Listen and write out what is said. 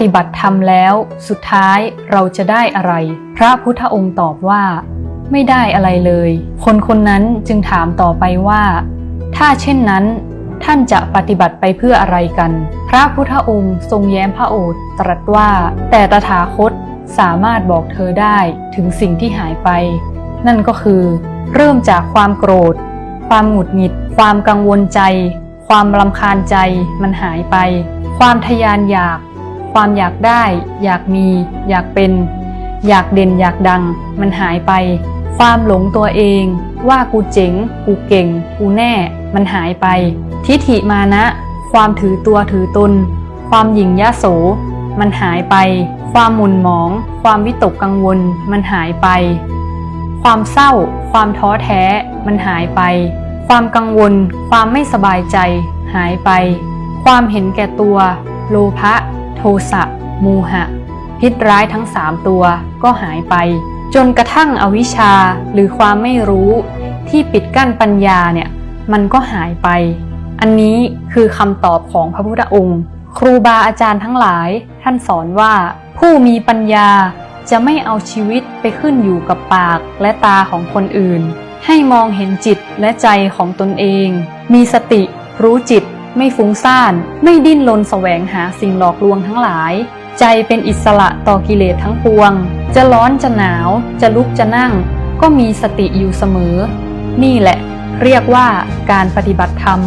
ฏิบัติธรรมแล้ว สุดท้ายเราจะได้อะไร พระพุทธองค์ตอบว่า ไม่ได้อะไรเลย คนคนนั้นจึงถามต่อไปว่า ถ้าเช่นนั้น ท่านจะปฏิบัติไปเพื่ออะไรกัน พระพุทธองค์ทรงแย้มพระโอษฐ์ตรัสว่า แต่ตถาคตสามารถบอกเธอได้ถึงสิ่งที่หายไป นั่นก็คือ เริ่มจากความโกรธ ความหงุดหงิด ความกังวลใจ ความรำคาญใจมันหายไป ความทะยานอยาก ความอยากได้ อยากมี อยากเป็น อยากเด่นอยากดัง มันหายไป ความหลงตัวเอง ว่ากูเจ๋ง กูเก่ง กูแน่ มันหายไป ทิฐิมานะ ความถือตัวถือตน ความหยิ่งยะโส มันหายไป ความหมุนหมอง ความวิตกกังวล มันหายไป ความเศร้า ความท้อแท้ มันหายไป ความกังวล ความไม่สบายใจ หายไป ความเห็นแก่ตัว โลภะ โทสะโมหะ พิษร้ายทั้งสามตัวก็หายไป จนกระทั่งอวิชชาหรือความไม่รู้ที่ปิดกั้นปัญญาเนี่ยมันก็หายไป อันนี้คือคำตอบของพระพุทธองค์ ครูบาอาจารย์ทั้งหลาย ท่านสอนว่าผู้มีปัญญาจะไม่เอาชีวิตไปขึ้นอยู่กับปากและตาของคนอื่น ให้มองเห็นจิตและใจของตนเอง มีสติรู้จิต ไม่ฟุ้งซ่าน ไม่ดิ้นรนแสวงหาสิ่งหลอกลวงทั้งหลาย ใจเป็นอิสระต่อกิเลสทั้งปวง จะร้อนจะหนาว จะลุกจะนั่ง ก็มีสติอยู่เสมอ นี่แหละ เรียกว่าการปฏิบัติธรรม